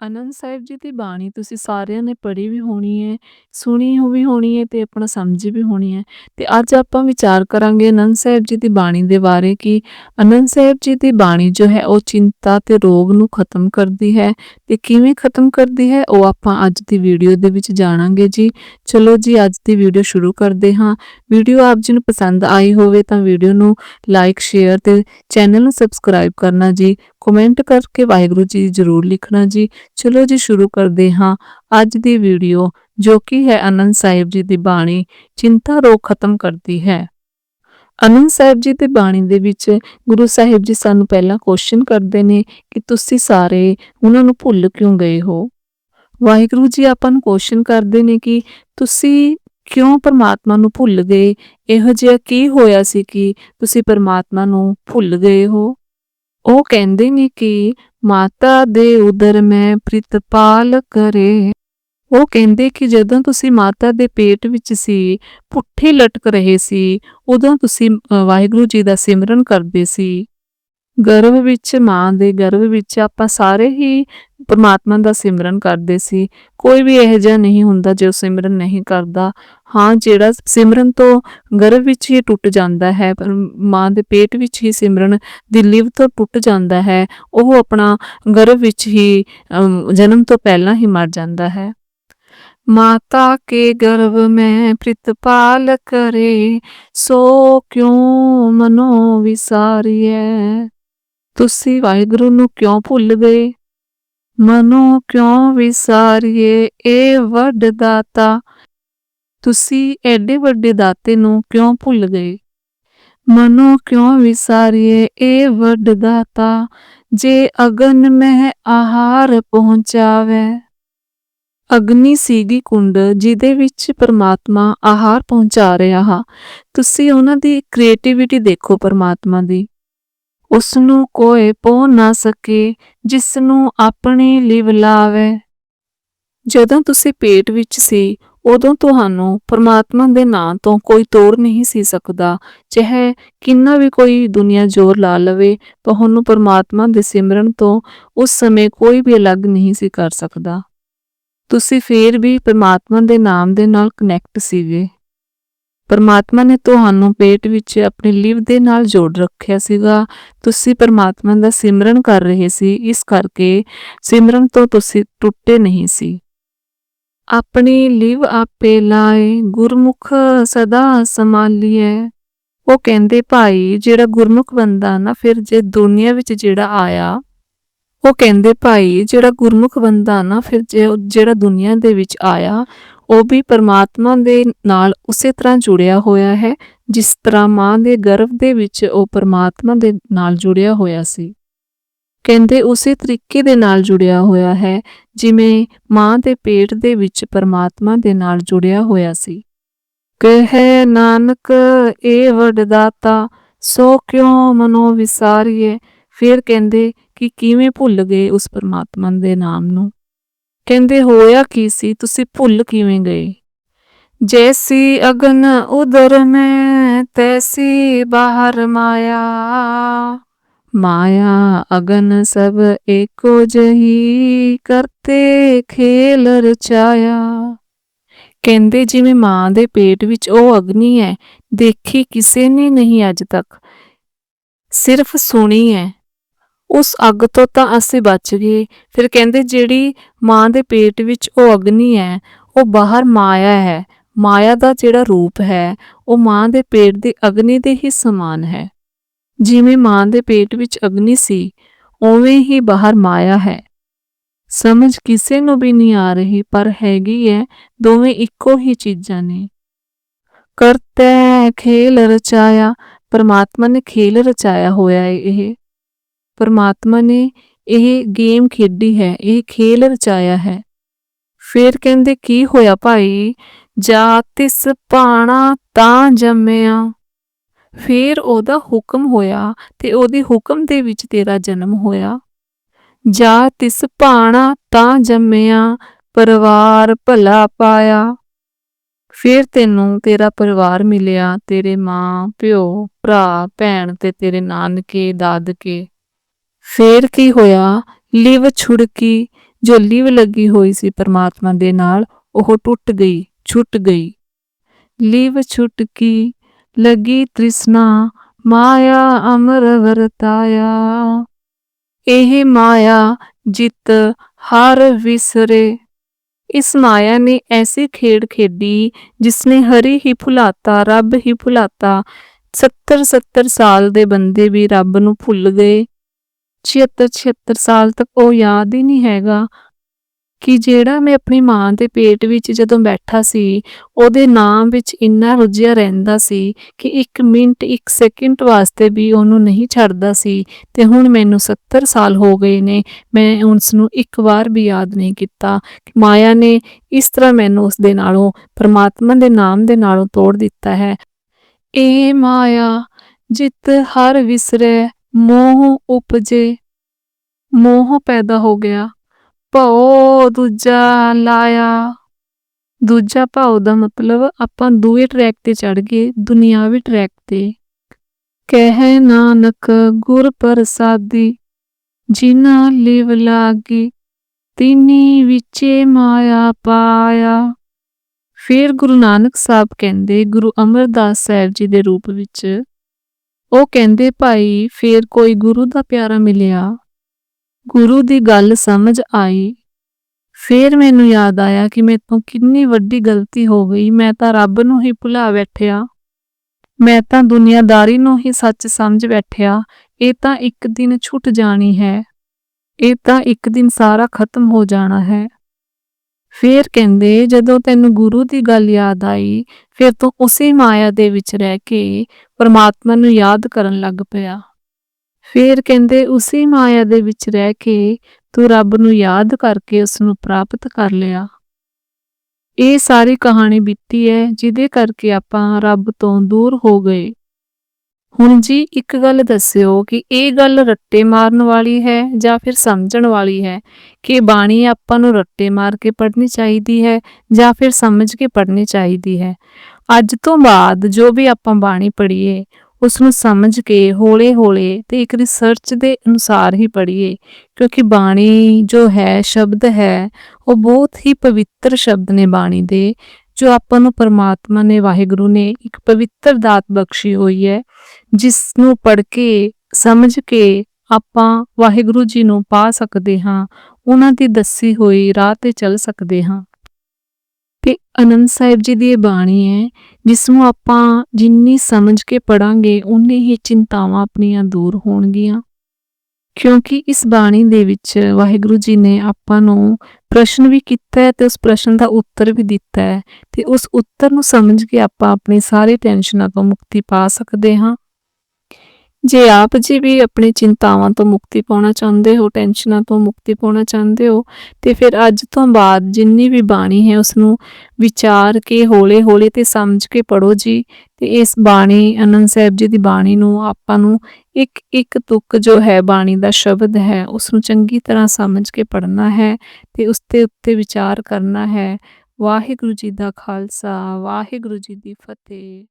ਆਨੰਦ ਸਾਹਿਬ ਜੀ ਦੀ ਬਾਣੀ ਤੁਸੀਂ ਸਾਰਿਆਂ ਨੇ ਪੜ੍ਹੀ ਵੀ ਹੋਣੀ ਹੈ, ਸੁਣੀ ਵੀ ਹੋਣੀ ਹੈ ਤੇ ਆਪਣਾ ਸਮਝੀ ਵੀ ਹੋਣੀ ਹੈ। ਤੇ ਅੱਜ ਆਪਾਂ ਵਿਚਾਰ ਕਰਾਂਗੇ ਆਨੰਦ ਸਾਹਿਬ ਜੀ ਦੀ ਬਾਣੀ ਦੇ ਬਾਰੇ ਕਿ ਆਨੰਦ ਸਾਹਿਬ ਜੀ ਦੀ ਬਾਣੀ ਜੋ ਹੈ ਉਹ ਚਿੰਤਾ ਤੇ ਰੋਗ ਨੂੰ ਖਤਮ ਕਰਦੀ ਹੈ ਤੇ ਕਿਵੇਂ ਖਤਮ ਕਰਦੀ ਹੈ ਉਹ ਆਪਾਂ ਅੱਜ ਦੀ ਵੀਡੀਓ ਦੇ ਵਿੱਚ ਜਾਣਾਂਗੇ ਜੀ। ਚਲੋ ਜੀ ਅੱਜ ਦੀ ਵੀਡੀਓ ਸ਼ੁਰੂ ਕਰਦੇ ਹਾਂ। ਵੀਡੀਓ ਆਪ ਜੀ ਨੂੰ ਪਸੰਦ ਆਈ ਹੋਵੇ ਤਾਂ ਵੀਡੀਓ ਨੂੰ ਲਾਈਕ ਸ਼ੇਅਰ ਤੇ ਚੈਨਲ ਨੂੰ ਸਬਸਕ੍ਰਾਈਬ ਕਰਨਾ ਜੀ। ਕਮੈਂਟ ਕਰਕੇ ਵਾਹਿਗੁਰੂ ਜੀ ਜ਼ਰੂਰ ਲਿਖਣਾ ਜੀ। ਚਲੋ ਜੀ, ਸ਼ੁਰੂ ਕਰਦੇ ਹਾਂ ਅੱਜ ਦੀ ਵੀਡੀਓ, ਜੋ ਕਿ ਹੈ ਅਨੰਦ ਸਾਹਿਬ ਜੀ ਦੀ ਬਾਣੀ, ਚਿੰਤਾ ਰੋਗ ਖਤਮ ਕਰਦੀ ਹੈ। ਆਨੰਦ ਸਾਹਿਬ ਜੀ ਦੀ ਬਾਣੀ ਦੇ ਵਿੱਚ ਗੁਰੂ ਸਾਹਿਬ ਜੀ ਸਾਨੂੰ ਪਹਿਲਾਂ ਕੁਐਸਚਨ ਕਰਦੇ ਨੇ ਕਿ ਤੁਸੀਂ ਸਾਰੇ ਉਹਨਾਂ ਨੂੰ ਭੁੱਲ ਕਿਉਂ ਗਏ ਹੋ? ਵਾਹਿਗੁਰੂ ਜੀ ਆਪਾਂ ਨੂੰ ਕੁਐਸਚਨ ਕਰਦੇ ਨੇ ਕਿ ਤੁਸੀਂ ਕਿਉਂ ਪਰਮਾਤਮਾ ਨੂੰ ਭੁੱਲ ਗਏ? ਇਹੋ ਜਿਹਾ ਕੀ ਹੋਇਆ ਸੀ ਕਿ ਤੁਸੀਂ ਪਰਮਾਤਮਾ ਨੂੰ ਭੁੱਲ ਗਏ ਹੋ? ਉਹ ਕਹਿੰਦੇ ਨੇ ਕਿ ਮਾਤਾ ਦੇ ਉਦਰ ਮੈਂ ਪ੍ਰਿਤਪਾਲ ਕਰੇ। ਉਹ ਕਹਿੰਦੇ ਕਿ ਜਦੋਂ ਤੁਸੀਂ ਮਾਤਾ ਦੇ ਪੇਟ ਵਿੱਚ ਸੀ, ਪੁੱਠੇ ਲਟਕ ਰਹੇ ਸੀ, ਉਦੋਂ ਤੁਸੀਂ ਵਾਹਿਗੁਰੂ ਜੀ ਦਾ ਸਿਮਰਨ ਕਰਦੇ ਸੀ। ਗਰਭ ਵਿੱਚ, ਮਾਂ ਦੇ ਗਰਭ ਵਿੱਚ ਆਪਾਂ ਸਾਰੇ ਹੀ ਪਰਮਾਤਮਾ ਦਾ ਸਿਮਰਨ ਕਰਦੇ ਸੀ। ਕੋਈ ਵੀ ਇਹੋ ਜਿਹਾ ਨਹੀਂ ਹੁੰਦਾ ਜੋ ਸਿਮਰਨ ਨਹੀਂ ਕਰਦਾ। ਹਾਂ, ਜਿਹੜਾ ਸਿਮਰਨ ਤੋਂ ਗਰਭ ਵਿੱਚ ਹੀ ਟੁੱਟ ਜਾਂਦਾ ਹੈ, ਪਰ ਮਾਂ ਦੇ ਪੇਟ ਵਿੱਚ ਹੀ ਸਿਮਰਨ ਦੀ ਲਿਵ ਤੋਂ ਟੁੱਟ ਜਾਂਦਾ ਹੈ, ਉਹ ਆਪਣਾ ਗਰਭ ਵਿੱਚ ਹੀ ਜਨਮ ਤੋਂ ਪਹਿਲਾਂ ਹੀ ਮਰ ਜਾਂਦਾ ਹੈ। ਮਾਤਾ ਕੇ ਗਰਭ ਮੈਂ ਪ੍ਰਿਤਪਾਲ ਕਰੇ, ਸੋ ਕਿਉ ਮਨੋ ਵਿਸਾਰੀਐ? ਤੁਸੀਂ ਵਾਹਿਗੁਰੂ ਨੂੰ ਕਿਉਂ ਭੁੱਲ ਗਏ? ਮਨੋ ਕਿਉਂ ਵਿਸਾਰੀਏ ਇਹ ਵੱਡ ਦਾਤਾ ਤੁਸੀਂ ਐਡੇ ਵੱਡੇ ਦਾਤੇ ਨੂੰ ਕਿਉਂ ਭੁੱਲ ਗਏ? ਮਨੋ ਕਿਉਂ ਵਿਸਾਰੀਏ ਇਹ ਵੱਡ ਦਾਤਾ, ਜੇ ਅਗਨ ਮਹਿ ਆਹਾਰ ਪਹੁੰਚਾਵੇ? ਅਗਨੀ ਸੀਗੀ ਕੁੰਡ ਜਿਹਦੇ ਵਿੱਚ ਪਰਮਾਤਮਾ ਆਹਾਰ ਪਹੁੰਚਾ ਰਿਹਾ ਹਾਂ। ਤੁਸੀਂ ਉਹਨਾਂ ਦੀ ਕ੍ਰੀਏਟੀਵਿਟੀ ਦੇਖੋ ਪਰਮਾਤਮਾ ਦੀ। ਉਸ ਨੂੰ ਕੋਈ ਪੋ ਨਾ ਸਕੇ ਜਿਸ ਨੂੰ ਆਪਣੀ ਲਿਵ ਲਾਵੇ ਜਦੋਂ ਤੁਸੀਂ ਪੇਟ ਵਿੱਚ ਸੀ ਉਦੋਂ ਤੁਹਾਨੂੰ ਪਰਮਾਤਮਾ ਦੇ ਨਾਂ ਤੋਂ ਕੋਈ ਤੋੜ ਨਹੀਂ ਸੀ ਸਕਦਾ। ਚਾਹੇ ਕਿੰਨਾ ਵੀ ਕੋਈ ਦੁਨੀਆ ਜ਼ੋਰ ਲਾ ਲਵੇ, ਤੁਹਾਨੂੰ ਪਰਮਾਤਮਾ ਦੇ ਸਿਮਰਨ ਤੋਂ ਉਸ ਸਮੇਂ ਕੋਈ ਵੀ ਅਲੱਗ ਨਹੀਂ ਸੀ ਕਰ ਸਕਦਾ। ਤੁਸੀਂ ਫੇਰ ਵੀ ਪਰਮਾਤਮਾ ਦੇ ਨਾਮ ਦੇ ਨਾਲ ਕਨੈਕਟ ਸੀਗੇ। ਪਰਮਾਤਮਾ ਨੇ ਤੁਹਾਨੂੰ ਪੇਟ ਵਿੱਚ ਆਪਣੀ ਲਿਵ ਦੇ ਨਾਲ ਜੋੜ ਰੱਖਿਆ ਸੀਗਾ। ਤੁਸੀਂ ਪਰਮਾਤਮਾ ਦਾ ਸਿਮਰਨ ਕਰ ਰਹੇ ਸੀ। ਇਸ ਕਰਕੇ ਸਿਮਰਨ ਤੋਂ ਤੁਸੀਂ ਟੁੱਟੇ ਨਹੀਂ ਸੀ। ਆਪਣੀ ਲਿਵ ਆਪੇ ਲਾਏ, ਗੁਰਮੁਖ ਸਦਾ ਸੰਭਾਲੀਏ ਉਹ ਕਹਿੰਦੇ, ਭਾਈ, ਜਿਹੜਾ ਗੁਰਮੁਖ ਬੰਦਾ ਨਾ, ਫਿਰ ਜੇ ਦੁਨੀਆ ਵਿੱਚ ਜਿਹੜਾ ਆਇਆ, ਉਹ ਕਹਿੰਦੇ, ਭਾਈ, ਜਿਹੜਾ ਗੁਰਮੁਖ ਬੰਦਾ ਨਾ, ਫਿਰ ਜੇ ਜਿਹੜਾ ਦੁਨੀਆ ਦੇ ਵਿੱਚ ਆਇਆ, ਉਹ ਵੀ ਪਰਮਾਤਮਾ ਦੇ ਨਾਲ ਉਸੇ ਤਰ੍ਹਾਂ ਜੁੜਿਆ ਹੋਇਆ ਹੈ, ਜਿਸ ਤਰ੍ਹਾਂ ਮਾਂ ਦੇ ਗਰਭ ਦੇ ਵਿੱਚ ਉਹ ਪਰਮਾਤਮਾ ਦੇ ਨਾਲ ਜੁੜਿਆ ਹੋਇਆ ਸੀ। ਕਹਿੰਦੇ, ਉਸੇ ਤਰੀਕੇ ਦੇ ਨਾਲ ਜੁੜਿਆ ਹੋਇਆ ਹੈ ਜਿਵੇਂ ਮਾਂ ਦੇ ਪੇਟ ਦੇ ਵਿੱਚ ਪਰਮਾਤਮਾ ਦੇ ਨਾਲ ਜੁੜਿਆ ਹੋਇਆ ਸੀ। ਕਹੇ ਨਾਨਕ ਇਹ ਵਡਦਾਤਾ ਸੋ ਕਿਉ ਮਨੋ ਵਿਸਾਰੀਏ? ਫਿਰ ਕਹਿੰਦੇ ਕਿ ਕਿਵੇਂ ਭੁੱਲ ਗਏ ਉਸ ਪਰਮਾਤਮਾ ਦੇ ਨਾਮ ਨੂੰ? ਕਹਿੰਦੇ, ਹੋਇਆ ਕੀ ਸੀ? ਤੁਸੀਂ ਭੁੱਲ ਕਿਵੇਂ ਗਏ? ਜੈਸੀ ਅਗਨ ਉਦਰ ਮੈਂ, ਤੈਸੀ ਬਾਹਰ ਮਾਇਆ। ਮਾਇਆ ਅਗਨ ਸਭ ਏਕੋ ਜਹੀ ਕਰਤੇ ਖੇਲ ਰਚਾਇਆ। ਕਹਿੰਦੇ ਜਿਵੇਂ ਮਾਂ ਦੇ ਪੇਟ ਵਿੱਚ ਉਹ ਅਗਨੀ ਹੈ ਦੇਖੀ ਕਿਸੇ ਨੇ ਨਹੀਂ ਅੱਜ ਤੱਕ। ਸਿਰਫ ਸੁਣੀ ਹੈ ਉਸ ਅੱਗ ਤੋਂ ਤਾਂ ਅਸੀਂ ਬਚ ਗਏ। ਫਿਰ ਕਹਿੰਦੇ ਜਿਹੜੀ ਮਾਂ ਦੇ ਪੇਟ ਵਿੱਚ ਉਹ ਅਗਨੀ ਹੈ ਉਹ ਬਾਹਰ ਮਾਇਆ ਹੈ। ਮਾਇਆ ਦਾ ਜਿਹੜਾ ਰੂਪ ਹੈ, ਉਹ ਮਾਂ ਦੇ ਪੇਟ ਦੀ ਅਗਨੀ ਦੇ ਹੀ ਸਮਾਨ ਹੈ। ਜਿਵੇਂ ਮਾਂ ਦੇ ਪੇਟ ਵਿੱਚ ਅਗਨੀ ਸੀ, ਉਵੇਂ ਹੀ ਬਾਹਰ ਮਾਇਆ ਹੈ। ਸਮਝ ਕਿਸੇ ਨੂੰ ਵੀ ਨਹੀਂ ਆ ਰਹੀ, ਪਰ ਹੈਗੀ ਹੈ ਦੋਵੇਂ ਇੱਕੋ ਹੀ ਚੀਜ਼ਾਂ ਨੇ। ਕਰਤੈ ਖੇਲ ਰਚਾਇਆ, ਪਰਮਾਤਮਾ ਨੇ ਖੇਲ ਰਚਾਇਆ ਹੋਇਆ ਹੈ ਇਹ। ਪਰਮਾਤਮਾ ਨੇ ਇਹ ਗੇਮ ਖੇਡੀ ਹੈ, ਇਹ ਖੇਲ ਰਚਾਇਆ ਹੈ। ਫਿਰ ਕਹਿੰਦੇ, ਕੀ ਹੋਇਆ ਭਾਈ? ਜਾ ਤਿਸ ਪਾਣਾ ਤਾਂ ਜੰਮਿਆ। ਫੇਰ ਉਹਦਾ ਹੁਕਮ ਹੋਇਆ ਤੇ ਉਹਦੀ ਹੁਕਮ ਦੇ ਵਿੱਚ ਤੇਰਾ ਜਨਮ ਹੋਇਆ। ਜਾ ਤਿਸ ਭਾਣਾ ਤਾਂ ਜੰਮਿਆ, ਪਰਿਵਾਰ ਭਲਾ ਪਾਇਆ। ਫਿਰ ਤੈਨੂੰ ਤੇਰਾ ਪਰਿਵਾਰ ਮਿਲਿਆ, ਤੇਰੇ ਮਾਂ, ਪਿਓ, ਭਰਾ, ਭੈਣ ਤੇ ਤੇਰੇ ਨਾਨਕੇ, ਦਾਦਕੇ। ਫੇਰ ਕੀ ਹੋਇਆ? ਲਿਵ ਛੁੜਕੀ, ਜੋ ਲਿਵ ਲੱਗੀ ਹੋਈ ਸੀ ਪਰਮਾਤਮਾ ਦੇ ਨਾਲ, ਉਹ ਟੁੱਟ ਗਈ, ਛੁੱਟ ਗਈ। ਲਿਵ ਛੁਟਕੀ ਲਗੀ ਤ੍ਰਿਸ਼ਨਾ ਮਾਇਆ ਅਮਰ ਵਰਤਾਇਆ ਇਹ ਮਾਇਆ ਜਿਤ ਹਰ ਵਿਸਰੇ ਇਸ ਮਾਇਆ ਨੇ ਐਸੀ ਖੇਡ ਖੇਡੀ ਜਿਸਨੇ ਹਰੀ ਹੀ ਭੁਲਾਤਾ ਰੱਬ ਹੀ ਭੁਲਾਤਾ 70 70 ਸਾਲ ਦੇ ਬੰਦੇ ਵੀ ਰੱਬ ਨੂੰ ਭੁੱਲ ਗਏ 76 76 ਸਾਲ ਤੱਕ ਉਹ ਯਾਦ ਹੀ ਨਹੀਂ ਹੈਗਾ ਕਿ ਜਿਹੜਾ ਮੈਂ ਆਪਣੀ ਮਾਂ ਦੇ ਪੇਟ ਵਿੱਚ ਜਦੋਂ ਬੈਠਾ ਸੀ, ਉਹਦੇ ਨਾਮ ਵਿੱਚ ਇੰਨਾ ਰੁੱਝਿਆ ਰਹਿੰਦਾ ਸੀ ਕਿ 1 ਮਿੰਟ 1 ਸੈਕਿੰਡ ਵਾਸਤੇ ਵੀ ਉਹਨੂੰ ਨਹੀਂ ਛੱਡਦਾ ਸੀ ਤੇ ਹੁਣ ਮੈਨੂੰ 70 ਸਾਲ ਹੋ ਗਏ ਨੇ, ਮੈਂ ਉਸ ਨੂੰ ਇੱਕ ਵਾਰ ਵੀ ਯਾਦ ਨਹੀਂ ਕੀਤਾ। ਮਾਇਆ ਨੇ ਇਸ ਤਰ੍ਹਾਂ ਮੈਨੂੰ ਉਸ ਦੇ ਨਾਲੋਂ, ਪਰਮਾਤਮਾ ਦੇ ਨਾਮ ਦੇ ਨਾਲੋਂ ਤੋੜ ਦਿੱਤਾ ਹੈ। ਇਹ ਮਾਇਆ, ਜਿਤ ਹਰ ਵਿਸਰੇ, ਮੋਹ ਉਪਜੇ, ਮੋਹ ਪੈਦਾ ਹੋ ਗਿਆ। ਭਉ ਦੂਜਾ ਲਾਇਆ। ਦੂਜਾ ਭਾਉ ਦਾ ਮਤਲਬ ਆਪਾਂ ਦੂਏ ਟਰੈਕ ਤੇ ਚੜ ਗਏ, ਦੁਨਿਆਵੀ ਟਰੈਕ ਤੇ। ਕਹਿ ਨਾਨਕ, ਗੁਰ ਪ੍ਰਸਾਦੀ ਜਿਨਾ ਲਿਵ ਲਾਗੀ, ਤਿਨੀ ਵਿਚੇ ਮਾਇਆ ਪਾਇਆ। ਫਿਰ ਗੁਰੂ ਨਾਨਕ ਸਾਹਿਬ ਕਹਿੰਦੇ, ਗੁਰੂ ਅਮਰਦਾਸ ਸਾਹਿਬ ਜੀ ਦੇ ਰੂਪ ਵਿੱਚ, ਉਹ ਕਹਿੰਦੇ, ਭਾਈ, ਫਿਰ ਕੋਈ ਗੁਰੂ ਦਾ ਪਿਆਰਾ ਮਿਲਿਆ? ਗੁਰੂ ਦੀ ਗੱਲ ਸਮਝ ਆਈ। ਫਿਰ ਮੈਨੂੰ ਯਾਦ ਆਇਆ ਕਿ ਮੇਰੇ ਤੋਂ ਕਿੰਨੀ ਵੱਡੀ ਗਲਤੀ ਹੋ ਗਈ। ਮੈਂ ਤਾਂ ਰੱਬ ਨੂੰ ਹੀ ਭੁਲਾ ਬੈਠਿਆ। ਮੈਂ ਤਾਂ ਦੁਨੀਆਦਾਰੀ ਨੂੰ ਹੀ ਸੱਚ ਸਮਝ ਬੈਠਿਆ। ਇਹ ਤਾਂ ਇੱਕ ਦਿਨ ਛੁੱਟ ਜਾਣੀ ਹੈ। ਇਹ ਤਾਂ ਇੱਕ ਦਿਨ ਸਾਰਾ ਖਤਮ ਹੋ ਜਾਣਾ ਹੈ। ਫਿਰ ਕਹਿੰਦੇ, ਜਦੋਂ ਤੈਨੂੰ ਗੁਰੂ ਦੀ ਗੱਲ ਯਾਦ ਆਈ, ਫਿਰ ਤੂੰ ਉਸੇ ਮਾਇਆ ਦੇ ਵਿੱਚ ਰਹਿ ਕੇ ਪਰਮਾਤਮਾ ਨੂੰ ਯਾਦ ਕਰਨ ਲੱਗ ਪਿਆ। ਫੇਰ ਕਹਿੰਦੇ, ਉਸੇ ਮਾਇਆ ਦੇ ਵਿੱਚ ਰਹਿ ਕੇ ਤੂੰ ਰੱਬ ਨੂੰ ਯਾਦ ਕਰਕੇ ਉਸ ਨੂੰ ਪ੍ਰਾਪਤ ਕਰ ਲਿਆ। ਇਹ ਸਾਰੀ ਕਹਾਣੀ ਬੀਤੀ ਹੈ, ਜਿਹਦੇ ਕਰਕੇ ਆਪਾਂ ਰੱਬ ਤੋਂ ਦੂਰ ਹੋ ਗਏ। ਹੁਣ ਜੀ ਇੱਕ ਗੱਲ ਦੱਸਿਓ ਕਿ ਇਹ ਗੱਲ ਰੱਟੇ ਮਾਰਨ ਵਾਲੀ ਹੈ ਜਾਂ ਫਿਰ ਸਮਝਣ ਵਾਲੀ ਹੈ? ਕਿ ਬਾਣੀ ਆਪਾਂ ਨੂੰ ਰੱਟੇ ਮਾਰ ਕੇ ਪੜ੍ਹਨੀ ਚਾਹੀਦੀ ਹੈ ਜਾਂ ਫਿਰ ਸਮਝ ਕੇ ਪੜ੍ਹਨੀ ਚਾਹੀਦੀ ਹੈ? ਅੱਜ ਤੋਂ ਬਾਅਦ ਜੋ ਵੀ ਆਪਾਂ ਬਾਣੀ ਪੜ੍ਹੀਏ ਉਸ ਨੂੰ ਸਮਝ ਕੇ ਹੌਲੇ-ਹੌਲੇ ਤੇ ਇੱਕ ਰਿਸਰਚ ਦੇ ਅਨੁਸਾਰ ਹੀ ਪੜ੍ਹੀਏ, ਕਿਉਂਕਿ ਬਾਣੀ ਜੋ ਹੈ, ਸ਼ਬਦ ਹੈ, ਉਹ ਬਹੁਤ ਹੀ ਪਵਿੱਤਰ ਸ਼ਬਦ ਨੇ ਬਾਣੀ ਦੇ, ਜੋ ਆਪਾਂ ਨੂੰ ਪਰਮਾਤਮਾ ਨੇ, ਵਾਹਿਗੁਰੂ ਨੇ ਇੱਕ ਪਵਿੱਤਰ ਦਾਤ ਬਖਸ਼ੀ ਹੋਈ ਹੈ ਜਿਸ ਨੂੰ ਪੜ੍ਹ ਕੇ, ਸਮਝ ਕੇ ਆਪਾਂ ਵਾਹਿਗੁਰੂ ਜੀ ਨੂੰ ਪਾ ਸਕਦੇ ਹਾਂ, ਉਹਨਾਂ ਦੀ ਦੱਸੀ ਹੋਈ ਰਾਹ ਤੇ ਚੱਲ ਸਕਦੇ ਹਾਂ। ਅਨੰਦ ਸਾਹਿਬ ਜੀ ਦੀ ਇਹ ਬਾਣੀ ਹੈ ਜਿਸ ਨੂੰ ਆਪਾਂ ਜਿੰਨੀ ਸਮਝ ਕੇ ਪੜਾਂਗੇ ਉਨੀ ਹੀ ਚਿੰਤਾਵਾਂ ਆਪਣੀਆਂ ਦੂਰ ਹੋਣਗੀਆਂ। ਕਿਉਂਕਿ ਇਸ ਬਾਣੀ ਦੇ ਵਿੱਚ ਵਾਹਿਗੁਰੂ ਜੀ ਨੇ ਆਪਾਂ ਨੂੰ ਪ੍ਰਸ਼ਨ ਵੀ ਕੀਤਾ ਹੈ ਤੇ ਉਸ ਪ੍ਰਸ਼ਨ ਦਾ ਉੱਤਰ ਵੀ ਦਿੱਤਾ ਹੈ ਤੇ ਉਸ ਉੱਤਰ ਨੂੰ ਸਮਝ ਕੇ ਆਪਾਂ ਆਪਣੀ ਸਾਰੀ ਟੈਨਸ਼ਨਾਂ ਤੋਂ ਮੁਕਤੀ ਪਾ ਸਕਦੇ ਹਾਂ। ਜੇ ਆਪ ਜੀ ਵੀ ਆਪਣੀ ਚਿੰਤਾਵਾਂ ਤੋਂ ਮੁਕਤੀ ਪਾਉਣਾ ਚਾਹੁੰਦੇ ਹੋ, ਟੈਨਸ਼ਨਾਂ ਤੋਂ ਮੁਕਤੀ ਪਾਉਣਾ ਚਾਹੁੰਦੇ ਹੋ, ਤੇ ਫਿਰ ਅੱਜ ਤੋਂ ਬਾਅਦ ਜਿੰਨੀ ਵੀ ਬਾਣੀ ਹੈ ਉਸ ਨੂੰ ਵਿਚਾਰ ਕੇ, ਹੌਲੇ-ਹੌਲੇ ਤੇ ਸਮਝ ਕੇ ਪੜੋ ਜੀ। ਤੇ ਇਸ ਬਾਣੀ ਅਨੰਦ ਸਾਹਿਬ ਜੀ ਦੀ ਬਾਣੀ ਨੂੰ ਆਪਾਂ ਨੂੰ ਇੱਕ ਇੱਕ ਤੁਕ ਜੋ ਹੈ ਬਾਣੀ ਦਾ ਸ਼ਬਦ ਹੈ ਉਸ ਨੂੰ ਚੰਗੀ ਤਰ੍ਹਾਂ ਸਮਝ ਕੇ ਪੜਨਾ ਹੈ ਤੇ ਉਸ ਤੇ ਉੱਤੇ ਵਿਚਾਰ ਕਰਨਾ ਹੈ। ਵਾਹਿਗੁਰੂ ਜੀ ਦਾ ਖਾਲਸਾ, ਵਾਹਿਗੁਰੂ ਜੀ ਦੀ ਫਤਿਹ।